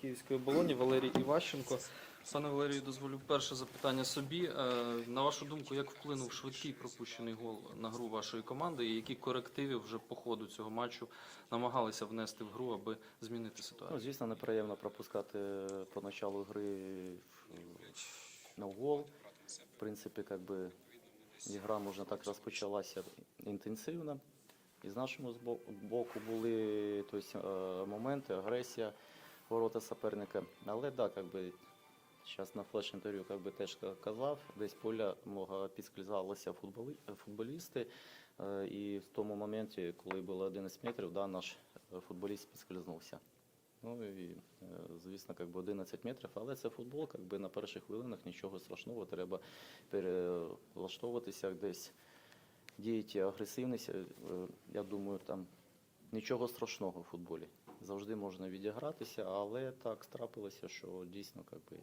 Київської оболоні Валерій Іващенко. Пане Валерію, дозволю перше запитання собі. Е, На вашу думку, як вплинув швидкий пропущений гол на гру вашої команди, і які корективи вже по ходу цього матчу намагалися внести в гру, аби змінити Ну, ситуацію? звісно, неприємно пропускати по началу гри на гол. В принципі, как би, ігра, можна так, розпочалася інтенсивно. І з нашого боку були тобто, е, моменти, агресія ворота суперника. Але так, как би, зараз на флеш-інтерв'ю как би, теж казав, десь поля мого підскользалися футболи, футболісти. Е, І в тому моменті, коли було 11 метрів, да, наш е, футболіст підскользнувся. Ну і е, звісно, как би 11 метрів, але це футбол, как би на перших хвилинах нічого страшного, треба перелаштовуватися десь, діяти агресивність. Я думаю, там нічого страшного в футболі. Завжди можна відігратися, але так трапилося, що дійсно как би,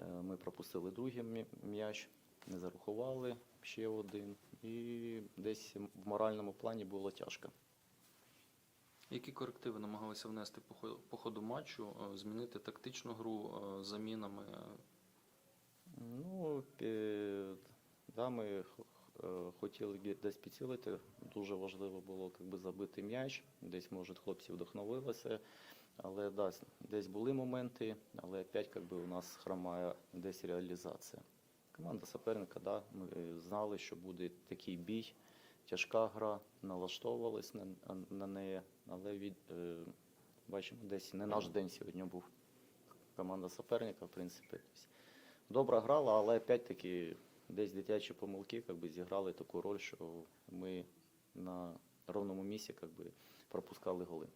е, ми пропустили другий м'яч, не зарахували ще один, і десь в моральному плані було тяжко. Які корективи намагалися внести по ходу матчу, е, змінити тактичну гру е, замінами? Ну, да, ми хотіли ге- десь підцілити. Дуже важливо було как би, забити м'яч. Десь, може, хлопці вдохновилися. Але да, десь були моменти, але опять как би, у нас хромає десь реалізація. Команда суперника, да, ми знали, що буде такий бій, тяжка гра, налаштовувались на, на неї, але від, е, бачимо, десь не наш день сьогодні був. Команда суперника, в принципі. Добре грала, але опять-таки десь дитячі помилки би, зіграли таку роль, що ми на ровному місці би, пропускали голи.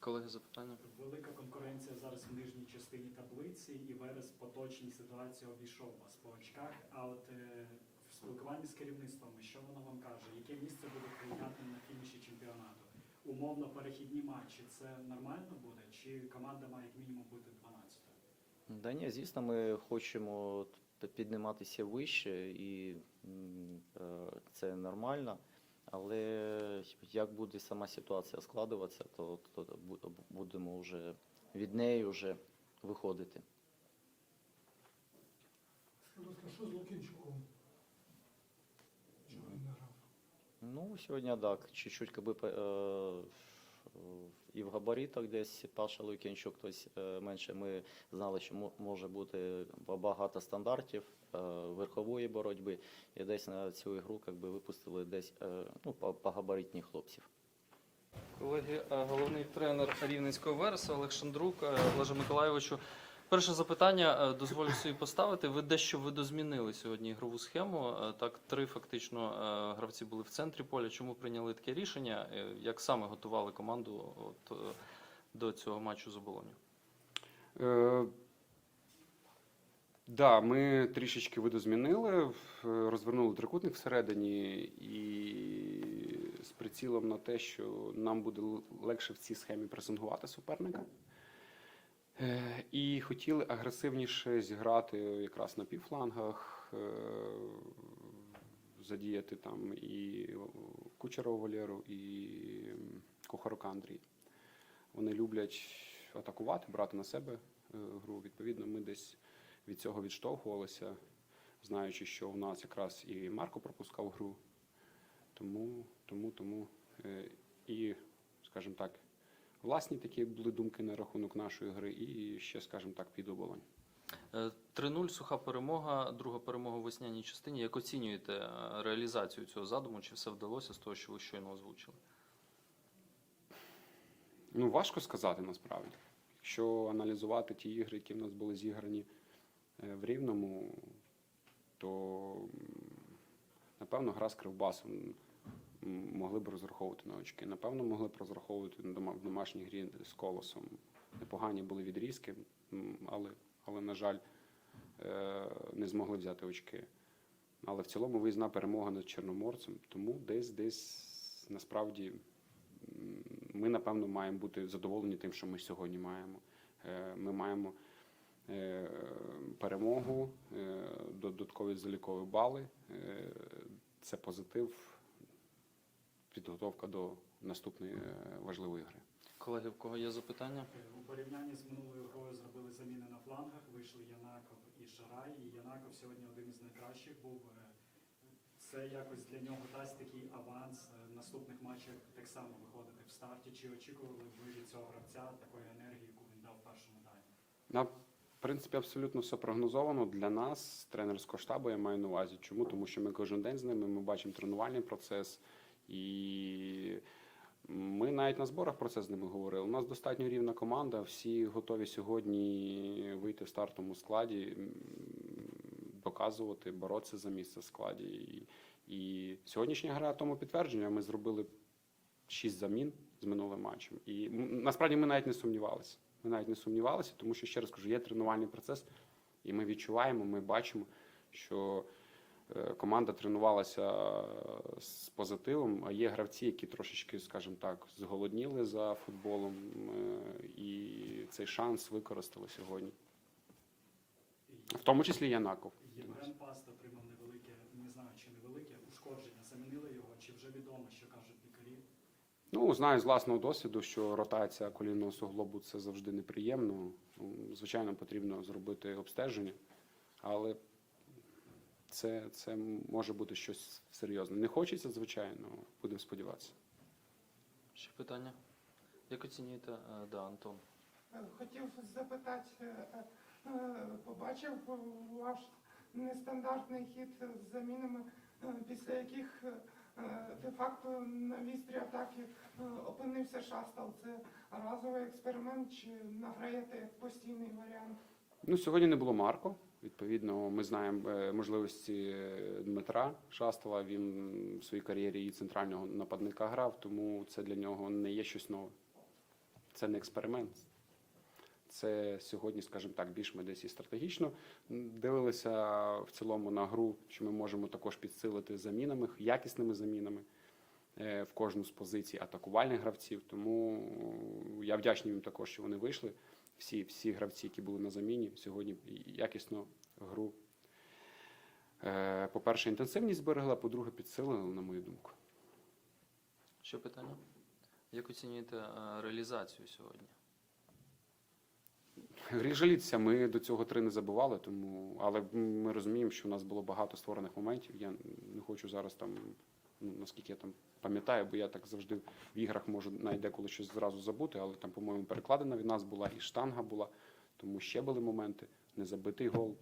Колеги, запитання? Велика конкуренція зараз в нижній частині таблиці, і Верес поточній ситуації обійшов вас по очках. А от е, в спілкуванні з керівництвом, що воно вам каже? Яке місце буде прийнятним на фініші чемпіонату? Умовно перехідні матчі це нормально буде? Чи команда має як мінімум бути 12? Да ні, звісно, ми хочемо підніматися вище, і е, це нормально. Але як буде сама ситуація складуватися, то, то будемо вже від неї вже виходити. Що з Лукінчуком? Чого він не грав? Ну, сьогодні так, чуть-чуть как би, е, і в габаритах десь Паша Лукінчук, тобто е, менше ми знали, що може бути багато стандартів е, верхової боротьби, і десь на цю ігру как би, випустили десь е, ну, по, габаритні хлопців. Колеги, головний тренер Рівненського Вереса Олег Шандрук, Олеже Миколайовичу. Перше запитання е, дозволю собі поставити. Ви дещо видозмінили сьогодні ігрову схему. Е, Так, три фактично е, гравці були в центрі поля. Чому прийняли таке рішення? Як саме готували команду от, до цього матчу з оболонью? Е, да, ми трішечки видозмінили, розвернули трикутник всередині і з прицілом на те, що нам буде легше в цій схемі пресингувати суперника. Е, І хотіли агресивніше зіграти якраз на півфлангах, е, задіяти там і Кучерова Валеру, і Кухарука Андрій. Вони люблять атакувати, брати на себе е, гру. Відповідно, ми десь від цього відштовхувалися, знаючи, що у нас якраз і Марко пропускав гру. Тому, тому, тому і, скажімо так, власні такі були думки на рахунок нашої гри, і ще, скажімо так, під оболонь. Е, 3-0, суха перемога, друга перемога в весняній частині. Як оцінюєте е, реалізацію цього задуму? Чи все вдалося з того, що ви щойно озвучили? Ну, важко сказати насправді. Якщо аналізувати ті ігри, які в нас були зіграні е, в Рівному, то напевно гра з Кривбасом могли б розраховувати на очки. Напевно, могли б розраховувати в домашній грі з колосом. Непогані були відрізки, але, але на жаль, е, не змогли взяти очки. Але в цілому виїзна перемога над Чорноморцем, тому десь десь насправді ми, напевно, маємо бути задоволені тим, що ми сьогодні маємо. Е, Ми маємо е, перемогу, додаткові залікові бали. Це позитив, підготовка до наступної е, важливої гри. Колеги, в кого є запитання? У порівнянні з минулою грою зробили заміни на флангах, вийшли Янаков і Шарай. І Янаков сьогодні один із найкращих був. Е, Це якось для нього дасть такий аванс е, в наступних матчах так само виходити в старті. Чи очікували ви від цього гравця такої енергії, яку він дав в першому таймі? На в принципі, абсолютно все прогнозовано для нас, тренерського штабу, я маю на увазі. Чому? Тому що ми кожен день з ними, ми бачимо тренувальний процес, і ми навіть на зборах про це з ними говорили. У нас достатньо рівна команда, всі готові сьогодні вийти в стартовому складі, м, доказувати, боротися за місце в складі. І, і сьогоднішня гра тому підтвердження. Ми зробили шість замін з минулим матчем. І насправді ми навіть не сумнівалися. Ми навіть не сумнівалися, тому що ще раз кажу, є тренувальний процес, і ми відчуваємо, ми бачимо, що команда тренувалася з позитивом, а є гравці, які трошечки, скажімо так, зголодніли за футболом, е, і цей шанс використали сьогодні. В тому числі Янаков. Євген Паста отримав невелике, не знаю чи невелике ушкодження. Замінили його, чи вже відомо, що кажуть лікарі? Ну, знаю з власного досвіду, що ротація колінного суглобу це завжди неприємно. Звичайно, потрібно зробити обстеження, але це, це може бути щось серйозне. Не хочеться, звичайно, будемо сподіватися. Ще питання? Як оцінюєте, е, да, Антон? Е, Хотів запитати, е, побачив ваш нестандартний хід з замінами, після яких де-факто на вістрі атаки опинився шастал. Це разовий експеримент чи награєте як постійний варіант? Ну, сьогодні не було Марко. Відповідно, ми знаємо е, можливості е, Дмитра Шастала. Він в своїй кар'єрі і центрального нападника грав, тому це для нього не є щось нове. Це не експеримент. Це сьогодні, скажімо так, більш ми десь і стратегічно дивилися в цілому на гру, що ми можемо також підсилити замінами, якісними замінами е, в кожну з позицій атакувальних гравців. Тому я вдячний їм також, що вони вийшли. Всі, всі гравці, які були на заміні, сьогодні якісно гру. е, По-перше, інтенсивність зберегла, по-друге, підсилили, на мою думку. Ще питання? Як оцінюєте е, реалізацію сьогодні? Гріх жалітися, ми до цього три не забували, тому але ми розуміємо, що у нас було багато створених моментів. Я не хочу зараз там, ну наскільки я там пам'ятаю, бо я так завжди в іграх можу навіть деколи щось зразу забути, але там, по-моєму, перекладена від нас була і штанга була, тому ще були моменти, незабитий гол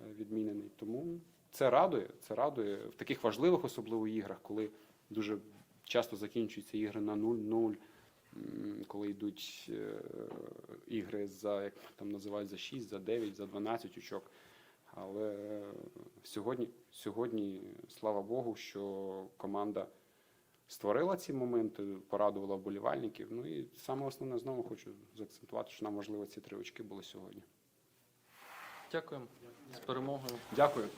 е, відмінений. Тому це радує, це радує в таких важливих, особливо іграх, коли дуже часто закінчуються ігри на 0-0. Коли йдуть е, ігри за як там називають за 6, за 9, за 12 очок. Але сьогодні, сьогодні, слава Богу, що команда створила ці моменти, порадувала вболівальників. Ну і саме основне знову хочу заакцентувати, що нам важливо ці три очки були сьогодні. Дякуємо. З перемогою. Дякую.